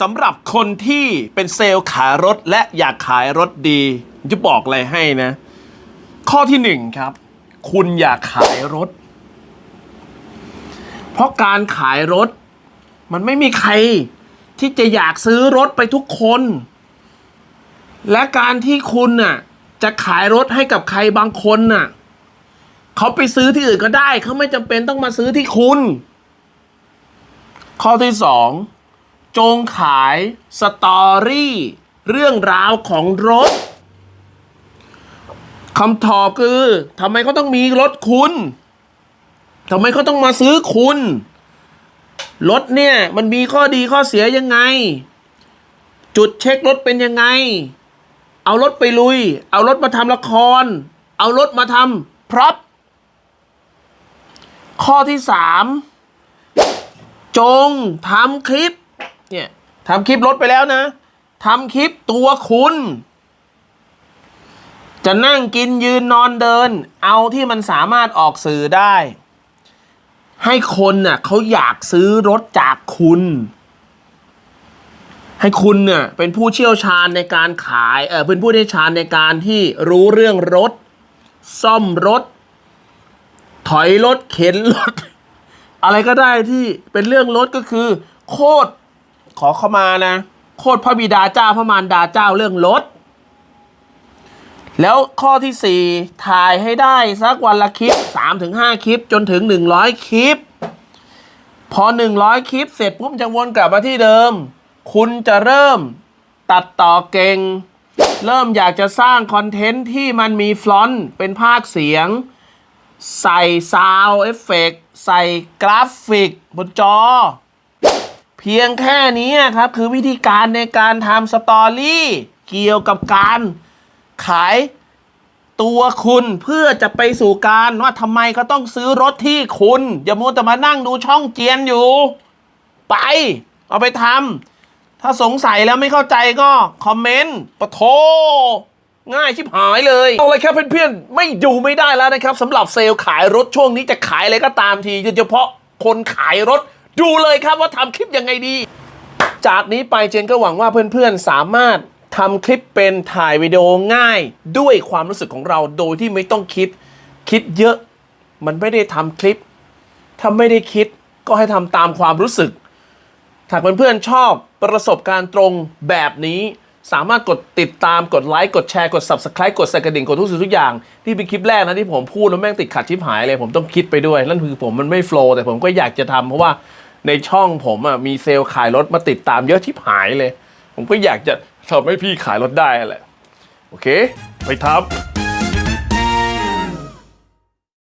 สำหรับคนที่เป็นเซลล์ขายรถและอยากขายรถดีผมจะบอกอะไรให้นะ ข้อที่หนึ่งครับ คุณอยากขายรถ เพราะการขายรถ มันไม่มีใครที่จะอยากซื้อรถไปทุกคน และการที่คุณน่ะ จะขายรถให้กับใครบางคนน่ะเขาไปซื้อที่อื่นก็ได้ เขาไม่จำเป็นต้องมาซื้อที่คุณ ข้อที่สอง จงขายสตอรี่เรื่องราวของรถคำตอบคือทำไมเขาต้องมีรถคุณทำไมเขาต้องมาซื้อคุณ รถเนี่ย มันมีข้อดีข้อเสียยังไง จุดเช็ครถเป็นยังไง เอารถไปลุย เอารถมาทำละคร เอารถมาทำพร็อพข้อที่สามจงทำคลิป เนี่ยทำคลิปรถไปแล้วนะทำคลิปตัวคุณ จะนั่งกินยืนนอนเดิน เอาที่มันสามารถออกสื่อได้ ให้คนน่ะเขาอยากซื้อรถจากคุณ ให้คุณเนี่ยเป็นผู้เชี่ยวชาญในการขายเออเป็นผู้เชี่ยวชาญในการที่รู้เรื่องรถ ซ่อมรถ ถอยรถเข็นรถ อะไรก็ได้ที่เป็นเรื่องรถก็คือ โคตร ขอเข้ามานะ โคตรพระบิดาเจ้าพระมารดาเจ้าเรื่องรถ แล้วข้อที่4ถ่ายให้ได้สักวันละคลิป3-5คลิปจนถึง100คลิป พอ100คลิปเสร็จปุ๊บจะวนกลับมาที่เดิม คุณจะเริ่มตัดต่อเก่ง เริ่มอยากจะสร้างคอนเทนต์ที่มันมีฟลอนต์เป็นภาคเสียง ใส่ซาวเอฟเฟกใส่กราฟิกบนจอ พียงแค่นี้ครับคือวิธีการในการทำสตอรี่เกี่ยวกับการขายตัวคุณเพื่อจะไปสู่การว่าทำไมเขาต้องซื้อรถที่คุณ อย่ามัวแต่มานั่งดูช่องเจียนอยู่ ไป เอาไปทำถ้าสงสัยแล้วไม่เข้าใจก็ คอมเมนต์ปะโท ง่ายชิบหายเลย เอาเลยครับเพื่อนๆ ไม่ดูไม่ได้แล้วนะครับสำหรับเซลล์ขายรถช่วงนี้จะขายอะไรก็ตามทีโดยเฉพาะคนขายรถ ดูเลยครับว่าทำคลิปยังไงดี จากนี้ไปเจนก็หวังว่าเพื่อนๆสามารถทำคลิปเป็นถ่ายวิดีโอง่าย ด้วยความรู้สึกของเราโดยที่ไม่ต้องคิด คิดเยอะ มันไม่ได้ทำคลิป ถ้าไม่ได้คิดก็ให้ทำตามความรู้สึกถ้าเพื่อนๆชอบประสบการณ์ตรงแบบนี้ สามารถกดติดตามกดไลค์กดแชร์กด subscribe กดใส่กระดิ่งกดทุกสิ่งทุกอย่างที่เป็นคลิปแรกนะที่ผมพูดแล้วแม่งติดขัดชิบหายเลย ผมต้องคิดไปด้วย นั่นคือผมมันไม่โฟล์แต่ผมก็อยากจะทำเพราะว่า ในช่องผมอะมีเซลล์ขายรถมาติดตามเยอะที่หายเลย ผมก็อยากจะทำให้พี่ขายรถได้แหละ โอเค ไปทับ